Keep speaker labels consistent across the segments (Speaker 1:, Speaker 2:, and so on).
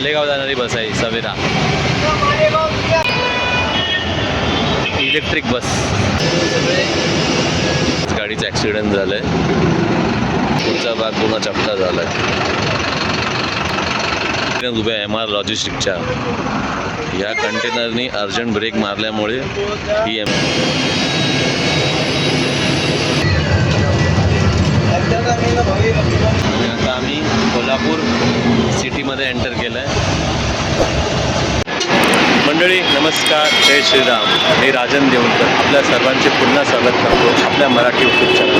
Speaker 1: मालेगाव जाणारी बस आहे सवेरा. Electric bus. गाडीचं ॲक्सिडेंट झालं आहे पुढचा भाग पूर्ण चपटा झाला आहे उभ्या एम आर लॉजिस्टिकच्या. या कंटेनरनी अर्जंट ब्रेक मारल्यामुळे ही एम आम्ही कोल्हापूर सिटीमध्ये एंटर केलं आहे मंडळी नमस्कार. जय श्रीराम. मी राजन देवणकर आपल्या सर्वांचे पुन्हा स्वागत करतो. आपल्या मराठी यूट्यूब चॅनल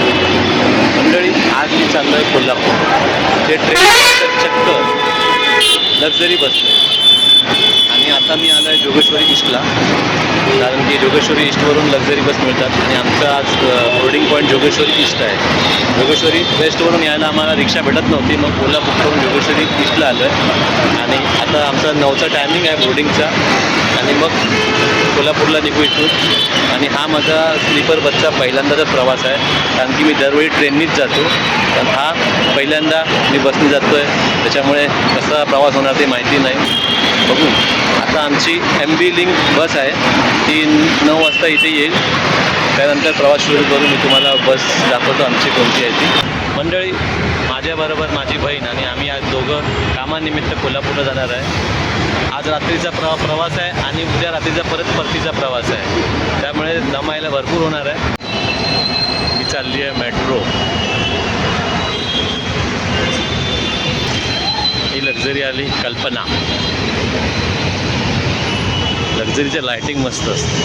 Speaker 1: मंडळी आज मी चाललो आहे कोल्हापूर. ते ट्रेन चक्क लक्झरी बसले आणि आता मी आलो आहे जोगेश्वरी ईस्टला कारण की जोगेश्वरी ईस्टवरून लक्झरी बस मिळतात आणि आमचं आज बोर्डिंग पॉईंट जोगेश्वरी ईस्ट आहे. जोगेश्वरी वेस्टवरून यायला आम्हाला रिक्षा भेटत नव्हती मग कोल्हापूरवरून जोगेश्वरी ईस्टला आलो आहे आणि आता आमचा नऊचा टायमिंग आहे बोर्डिंगचा आणि मग कोल्हापूरला निघू इथून. आणि हा माझा स्लीपर बसचा पहिल्यांदाचा प्रवास आहे. कारण की मी दरवेळी ट्रेननीच जातो. पण हा पहिल्यांदा मी बसने जातो आहे त्याच्यामुळे कसा प्रवास होणार ते माहिती नाही. बघू. आता आमची एम बी लिंक बस आहे. ती नऊ वाजता इथे येईल. त्यानंतर प्रवास सुरू करून मी तुम्हाला बस दाखवतो आमची कोणती आहे ती. मंडळी माझ्याबरोबर माझी बहीण आणि आम्ही आज दोघं कामानिमित्त कोल्हापूरला जाणार आहे. आज रात्रीचा प्र प्रवास आहे आणि उद्या रात्रीचा परत परतीचा प्रवास आहे. त्यामुळे दमायला भरपूर होणार आहे. मी चालली आहे मेट्रो. ही लक्झरी आली कल्पना. लक्झरीचे लायटिंग मस्त असतं.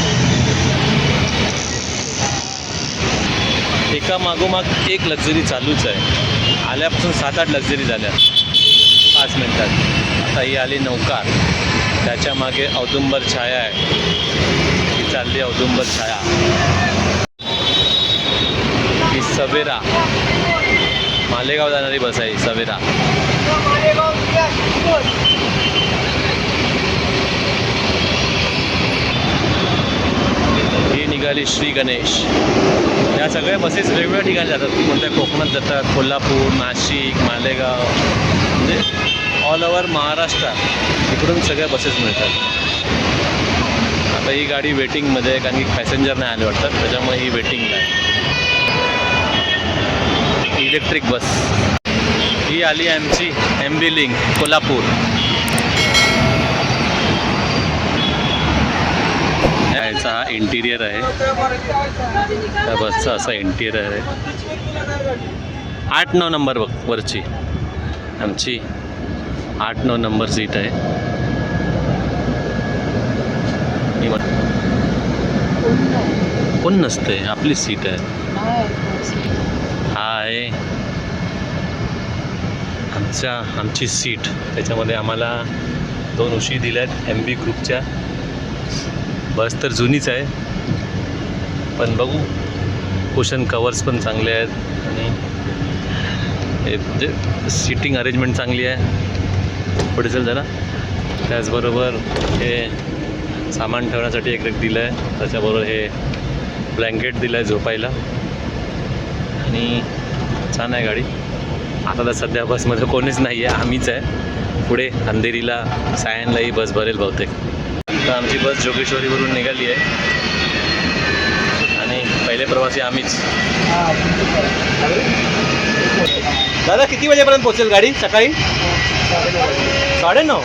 Speaker 1: एका मागोमाग एक लक्झरी चालूच आहे. आल्यापासून सात आठ लक्झरी झाल्या. पाच मिनटात. आता ही आली नौकार. त्याच्यामागे औदुंबर छाया आहे. ही चालली औदुंबर छाया. ही सवेरा. मालेगाव जाणारी बस आहे सवेरा. ही निघाली श्री गणेश. या सगळ्या बसेस वेगवेगळ्या ठिकाणी जातात. कोणत्या कोकणात जातात? कोल्हापूर नाशिक मालेगाव. म्हणजे ऑल ओव्हर महाराष्ट्रात इकडून सगळ्या बसेस मिळतात. आता ही गाडी वेटिंगमध्ये आहे कारण की पॅसेंजर नाही आले वाटतात त्याच्यामुळे ही वेटिंगला आहे. इलेक्ट्रिक बस ही आली आमची एम बी लिंक कोल्हापूर. बसचा हा इंटिरियर आहे. त्या बसचा असा इंटिरियर आहे. आठ नऊ नंबर बघ वरची. आमची आठ नऊ नंबर सीट आहे. कोण नसते आपली सीट आहे. हा आहे आमच्या आमची सीट त्याच्यामध्ये आम्हाला दोन उशी दिल्या आहेत एम बी ग्रुपच्या बस तर जुनीच आहे. पण बघू. कुशन कवर्स पण चांगले आहेत. आणि हे म्हणजे सिटिंग अरेंजमेंट चांगली आहे. पुढे चल जरा. त्याचबरोबर हे सामान ठेवण्यासाठी एक रेक दिलं आहे त्याच्याबरोबर हे ब्लँकेट दिलं आहे झोपायला. आणि छान आहे गाडी. आता तर सध्या बसमध्ये कोणीच नाही आहे आम्हीच आहे. पुढे अंधेरीला सायनलाही बस भरेल बहुतेक. तर आमची बस जोगेश्वरीवरून निघाली आहे. आणि पहिले प्रवासी आम्हीच. दादा किती वाजेपर्यंत पोहोचेल गाडी सकाळी? साडेनऊ.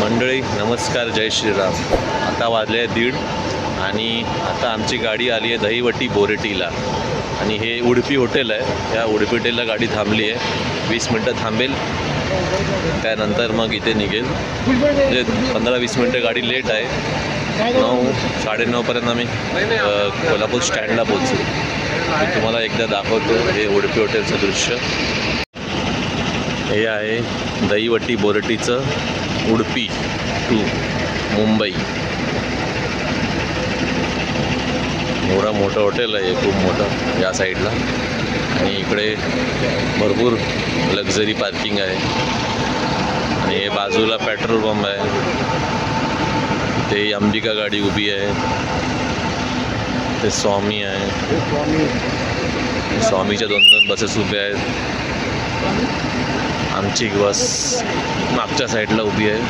Speaker 1: मंडळी नमस्कार जय श्रीराम. आता वाजले आहे दीड आणि आता आमची गाडी आली आहे दहीवटी बोरेटीला. आणि हे उडपी हॉटेल आहे. या उडपी हॉटेलला गाडी थांबली आहे. वीस मिनटं थांबेल. त्यानंतर मग इथे निघेल. म्हणजे पंधरा वीस मिनटं गाडी लेट आहे. नऊ साडेनऊपर्यंत आम्ही कोल्हापूर स्टँडला पोहोचू. मी तुम्हाला एकदा दाखवतो हे उडपी हॉटेलचं दृश्य. हे आहे दहीवटी बोरटीचं उडपी टू मुंबई. एवढा मोठं हॉटेल आहे खूप मोठं या साईडला. आणि इकडे भरपूर लक्झरी पार्किंग आहे. आणि हे बाजूला पेट्रोल पंप आहे. ते अंबिका गाडी उभी आहे. ते स्वामी आहे. स्वामीच्या दोन दोन बसेस उभ्या आहेत. आमची बस मागच्या साईडला उभी आहे.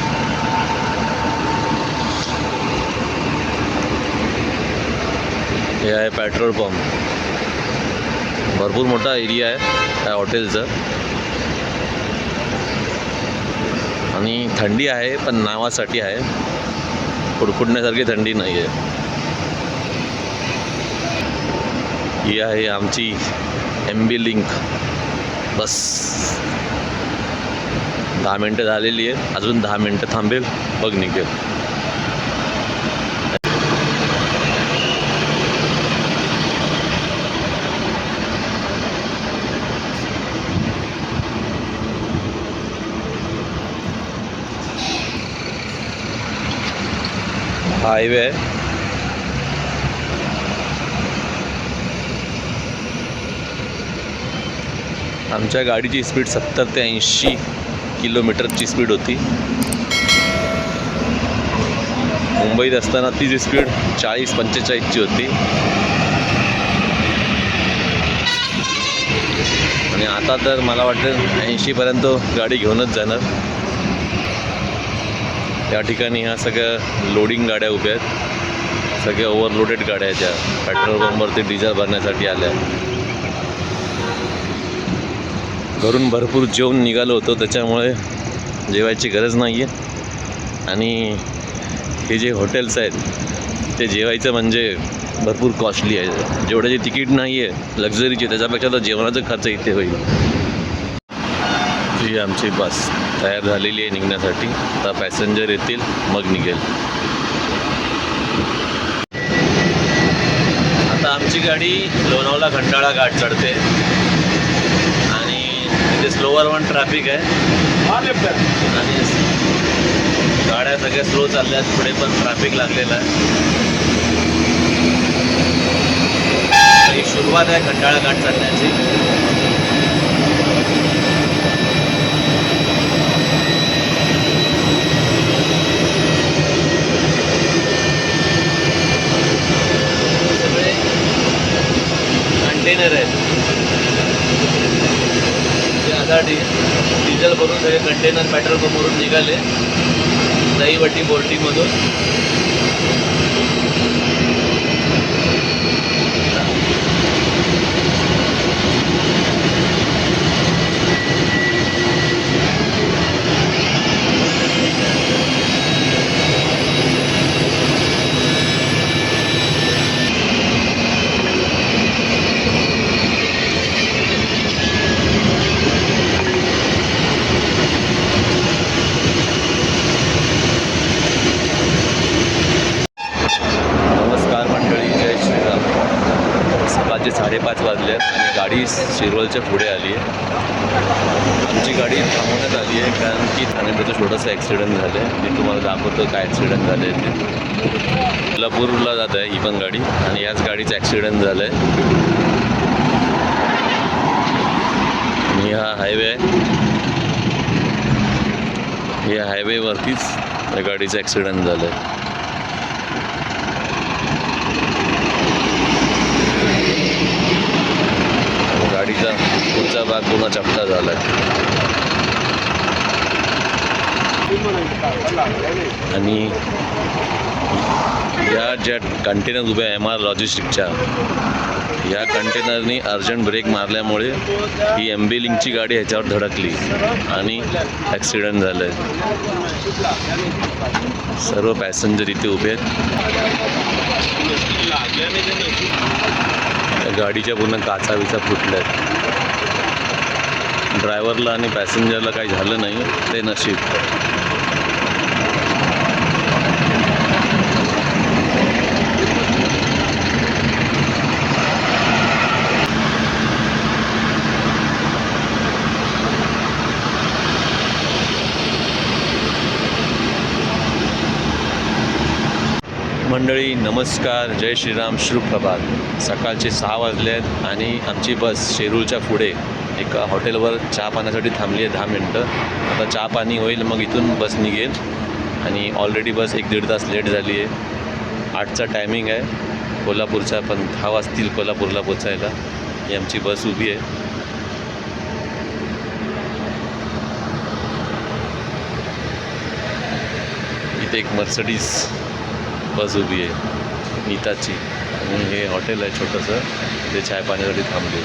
Speaker 1: हे आहे पेट्रोल पंप. भरपूर मोठा एरिया आहे त्या हॉटेलचं. आणि थंडी आहे पण नावासाठी आहे. कुडकुडण्यासारखी थंडी नाही आहे ही आहे आमची एम बी लिंक बस. दहा मिनटं झालेली आहे. अजून दहा मिनटं थांबेल. बघ निघेल हायवे आहे. आमच्या गाडीची स्पीड सत्तर ते ऐंशी किलोमीटरची स्पीड होती. मुंबईत असताना तीच स्पीड चाळीस पंचेचाळीसची होती. आणि आता तर मला वाटतं ऐंशीपर्यंत गाडी घेऊनच जाणार. या ठिकाणी ह्या सगळ्या लोडिंग गाड्या उभ्या आहेत. सगळ्या ओव्हरलोडेड गाड्या आहेत त्या पेट्रोल पंपवरती डिझेल भरण्यासाठी आल्या. घरून भरपूर जेवण निघालो होतो त्याच्यामुळे जेवायची गरज नाही आहे आणि हे जे हॉटेल्स आहेत ते जेवायचं म्हणजे भरपूर कॉस्टली आहे. जेवढ्याची तिकीट नाही आहे लक्झरीची त्याच्यापेक्षा तर जेवणाचा खर्च इथे होईल. ही आमची बस तयार झालेली आहे निघण्यासाठी. आता पॅसेंजर येतील मग निघेल. आता आमची गाडी लोणावला खंडाळा घाट चढते. आणि तिथे स्लोवर वन ट्रॅफिक आहे. आणि गाड्या सगळ्या स्लो चालल्या आहेत पुढे पण ट्रॅफिक लागलेलं आहे. सुरुवात आहे खंडाळा घाट चढण्याची सगळे कंटेनर आहेत ते आता डि करून सगळे कंटेनर पेट्रोल पंपवरून निघाले. दहीवटी बोर्टीमधून नमस्कार मंडळी जय श्रीराम सकाळचे साडेपाच वाजले आहेत आणि गाडी शिरवलच्या पुढे आली आहे आमची गाडी थांबवण्यात आली आहे कारण की ठाण्यामध्ये छोटंसं ॲक्सिडेंट झालं आहे मी तुम्हाला दाखवतो काय ॲक्सिडेंट झाले ते. कोल्हापूरला जात आहे ही पण गाडी आणि याच गाडीचं ॲक्सिडेंट झालं आहे आणि हा हायवे आहे. या हायवेवरतीच या गाडीचं ॲक्सिडेंट झालं आहे गाडीचा पुढचा भाग पूर्ण चपटा झाला आहे आणि या ज्या कंटेनर उभ्या एम आर लॉजिस्टिकच्या या कंटेनरनी अर्जंट ब्रेक मारल्यामुळे ही एम्बेलिंगची गाडी ह्याच्यावर धडकली आणि ॲक्सिडेंट झालं आहे सर्व पॅसेंजर इथे उभे आहेत. त्या गाडीच्या पूर्ण काचा विचा फुटल्या आहेत. ड्रायव्हरला आणि पॅसेंजरला काही झालं नाही ते नशीब. मंडळी नमस्कार. जय श्रीराम. शुभप्रभात सकाळचे सहा वाजले आहेत आणि आमची बस शेरूरच्या पुढे एका हॉटेलवर चहा पाण्यासाठी थांबली आहे दहा मिनटं. आता चहा पाणी होईल मग इथून बस निघेल. आणि ऑलरेडी बस एक दीड तास लेट झाली आहे. आठचा टायमिंग आहे. कोल्हापूरच्या पण दहा वाजतील कोल्हापूरला पोचायला. ही आमची बस उभी आहे. इथे एक मर्सडीज बस उभी आहे नीताची. म्हणून हे हॉटेल आहे छोटंसं ते चाय पाण्यासाठी थांबले.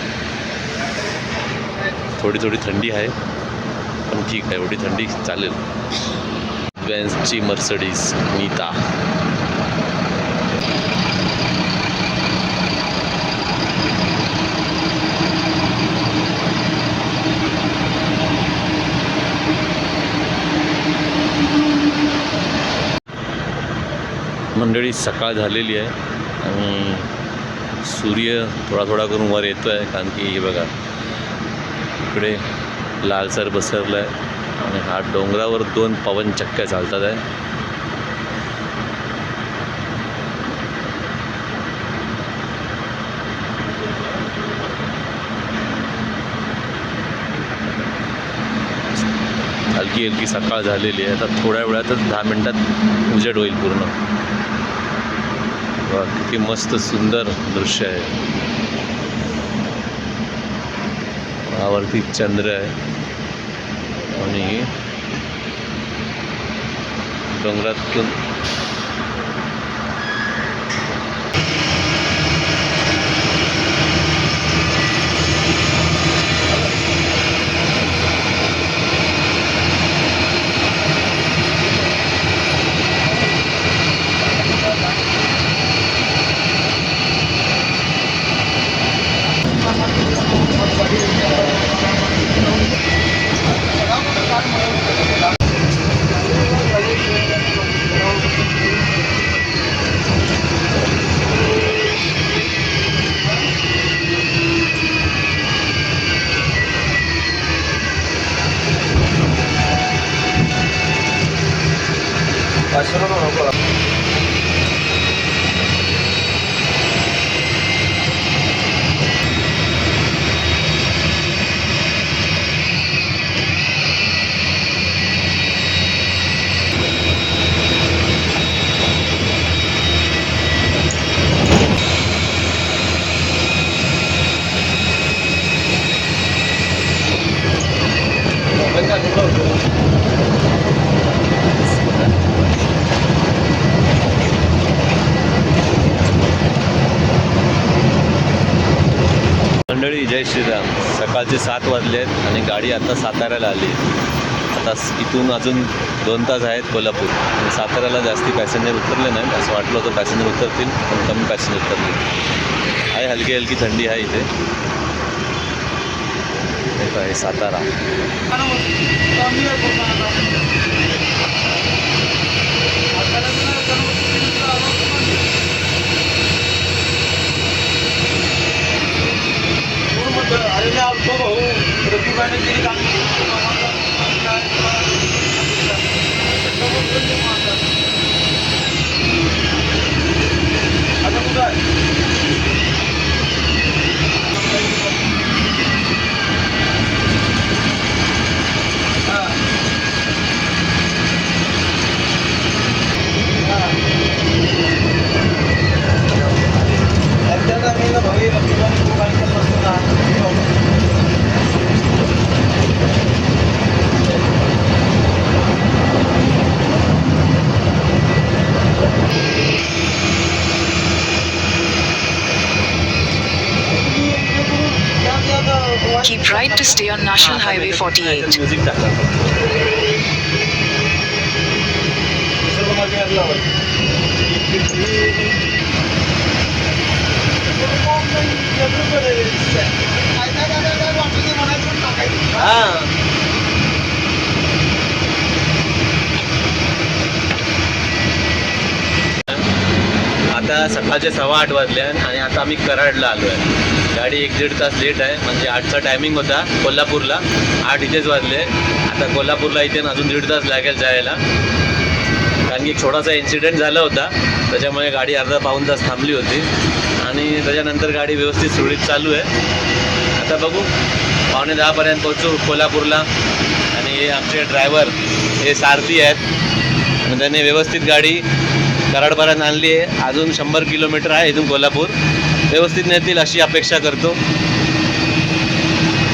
Speaker 1: थोडी थोडी थंडी आहे पण ठीक आहे एवढी थंडी चालेल. बॅन्सची मर्सडीज नीता. मंडळी सकाळ झालेली आहे. आणि सूर्य थोडा थोडा करून वर येतो आहे कारण की हे बघा इकडे लालसर बसरला आहे आणि हा डोंगरावर दोन पवन चक्क्या चालतात आहे. हलकी हलकी सकाळ झालेली आहे. आता थोड्या वेळातच दहा मिनटात उजेड होईल पूर्ण. वा किती मस्त सुंदर दृश्य आहे. वरती चंद्र आहे. आणि डोंगरातून मंडळी जय श्रीराम सकाळचे सात वाजले आहेत आणि गाडी आता साताऱ्याला आली आता इथून अजून दोन तास आहेत कोल्हापूर साताऱ्याला जास्ती पॅसेंजर उतरले नाहीत असं वाटलं होतं पॅसेंजर उतरतील पण कमी पॅसेंजर उतरले आहे हलकी हलकी थंडी आहे इथे आहे सातारा রবিবারের দিন কালকে সমস্ত
Speaker 2: Keep right to stay on National Highway 48.
Speaker 1: Music टाकणार आता सकाळचे सव्वा आठ वाजले आणि आता आम्ही कराडला आलो आहे गाडी एक दीड तास लेट आहे. म्हणजे आठचा टायमिंग होता कोल्हापूरला. आठ इथेच वाजले. आता कोल्हापूरला इथे अजून दीड तास लागेल जायला. कारण की एक छोटासा इन्सिडेंट झाला होता. त्याच्यामुळे गाडी अर्धा पाऊण तास थांबली होती. आणि त्याच्यानंतर गाडी व्यवस्थित सुरळीत चालू आहे. आता बघू. पावणे दहापर्यंत पोहोचू कोल्हापूरला. आणि हे आमचे ड्रायव्हर हे सारथी आहेत. आणि त्याने व्यवस्थित गाडी कराडपर्यंत आणली आहे. अजून शंभर किलोमीटर आहे इथून कोल्हापूर. व्यवस्थित नेतील अशी अपेक्षा करतो.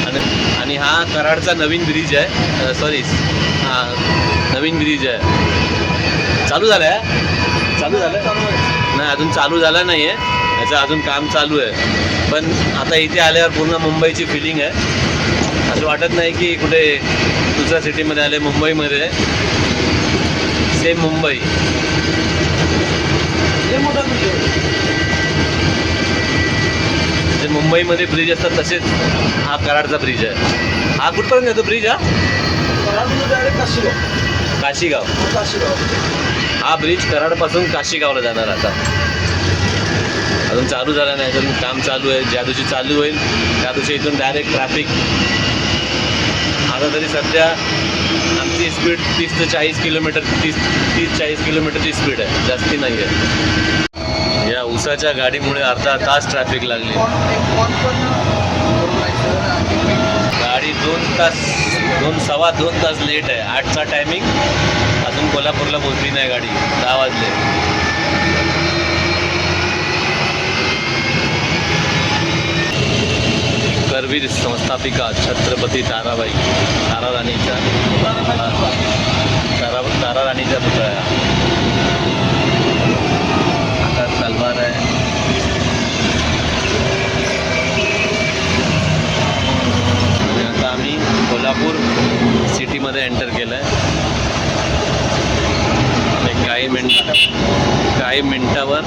Speaker 1: आणि आणि हा कराडचा नवीन ब्रिज आहे. सॉरी हा नवीन ब्रिज आहे. चालू झाला आहे चालू झालं नाही अजून चालू झाला नाही आहे याचं अजून काम चालू आहे. पण आता इथे आल्यावर पूर्ण मुंबईची फिलिंग आहे. असं वाटत नाही की कुठे दुसऱ्या सिटीमध्ये आले मुंबईमध्ये. सेम मुंबई. जे मुंबईमध्ये ब्रिज असतात तसेच हा कराडचा ब्रिज आहे. हा कुठपर्यंत येतो ब्रिज हा? काशीगाव. हा ब्रिज कराडपासून काशीगावला जाणार आता. अजून चालू झाला नाही अजून काम चालू आहे. ज्या दिवशी चालू होईल त्या दिवशी इथून डायरेक्ट ट्रॅफिक आता तरी सध्या आमची स्पीड तीस ते चाळीस किलोमीटर तीस तीस चाळीस किलोमीटरची स्पीड आहे. जास्ती नाही आहे या उसाच्या गाडीमुळे अर्धा तास ट्रॅफिक लागले. गाडी दोन तास दोन सव्वा दोन तास लेट आहे. आठचा टायमिंग अजून कोल्हापूरला पोचली नाही गाडी. दहा वाजले. करवीर संस्थापिका छत्रपती ताराबाई तारा राणीच्या तारा तारा राणीच्या पुतळ्या हातात तलवार आहे आणि आता आम्ही कोल्हापूर मध्ये एंटर केलं आहे आणि काही मिनिट काही मिनिटावर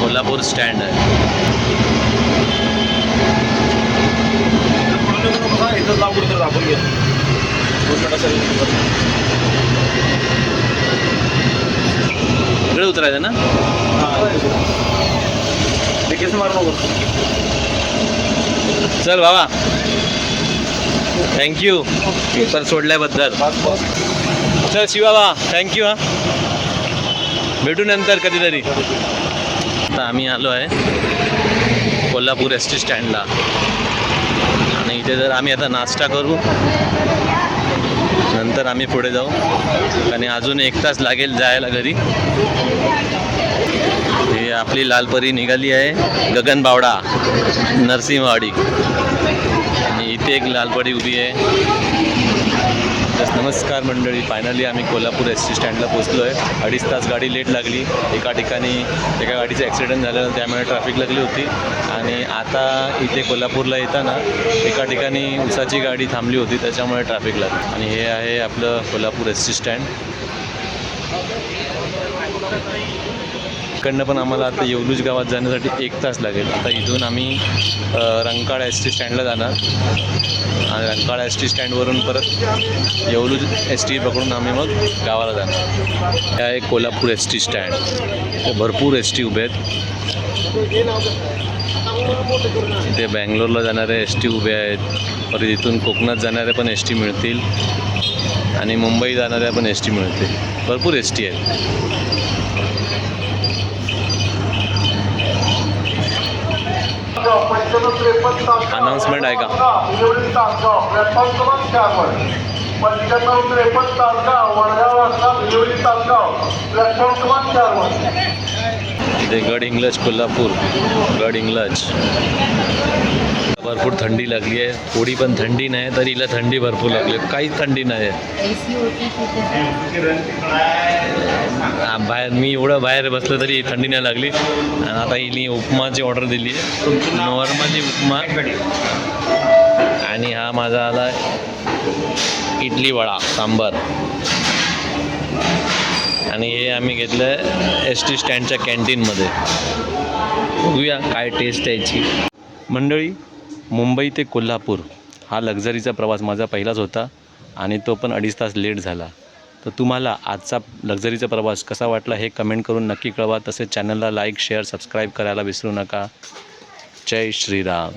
Speaker 1: कोल्हापूर स्टँड आहे. इकडे उतरायचं ना? चल बाबा. थँक्यू पेपर सोडल्याबद्दल. चल शिवाबा थँक्यू हा. भेटू नंतर कधीतरी. आता आम्ही आलो आहे कोल्हापूर एस टी स्टँडला आणि इथे जर आम्ही आता नाश्ता करू नंतर आम्ही पुढे जाऊ. आणि अजून एक तास लागेल जायला घरी. ही आपली लालपरी निघाली आहे गगन बावडा नरसिंहवाडी. इथे एक लालपरी उभी आहे. नमस्कार मंडळी. फायनली आम्ही कोल्हापूर एस टी स्टँडला पोचलो आहे अडीच तास गाडी लेट लागली. एका ठिकाणी एका गाडीचं ॲक्सिडेंट झालं. त्यामुळे ट्रॅफिक लागली होती. आणि आता इथे कोल्हापूरला येताना एका ठिकाणी उसाची गाडी थांबली होती. त्याच्यामुळे ट्रॅफिक लागली. आणि हे आहे आपलं कोल्हापूर एस टी स्टँड इकडनं पण आम्हाला आता येवलूज गावात जाण्यासाठी एक तास लागेल. आता इथून आम्ही रंकाळ रंकाळा एस टी स्टँडला जाणार. आणि रंकाळा एस टी स्टँडवरून परत येवलूज एस टी पकडून आम्ही मग गावाला जाणार. हे आहे कोल्हापूर एस टी स्टँड. भरपूर एस टी उभे आहेत. इथे बँगलोरला जाणारे एस टी उभे आहेत. परत इथून कोकणात जाणारे पण एस टी मिळतील. आणि मुंबई जाणाऱ्या पण एस टी मिळतील. भरपूर एस टी आहेत.
Speaker 3: अनाउन्समेंट आहे का? पंच्याण्णव त्रेपन्न तासगाव वडगाव वाजता भिवरी तासगाव प्लॅटफॉर्म क्रमांक चारवर
Speaker 1: गड इंग्लज कोल्हापूर गड इंग्लज. भरपूर थंडी लागली आहे. थोडी पण थंडी नाही तर हिला थंडी भरपूर लागली आहे. काहीच थंडी नाही आहे. बाहेर मी एवढं बाहेर बसलं तरी थंडी नाही लागली. आणि आता हिने उपमाची ऑर्डर दिली आहे. नॉर्मली उपमा. आणि हा माझा आला इडली वडा सांबार. आणि हे आम्ही घेतलं आहे एस टी स्टँडच्या कॅन्टीनमध्ये. बघूया काय टेस्ट आहे याची. मंडळी मुंबई ते कोल्हापूर हा लक्झरीचा प्रवास माझा पहिलाच होता आणि तो पण अडीच तास लेट झाला. तर तुम्हाला आजचा लक्झरीचा प्रवास कसा वाटला हे कमेंट करून नक्की कळवा. तसेच चॅनलला लाईक शेअर सबस्क्राईब करायला विसरू नका. जय श्रीराम.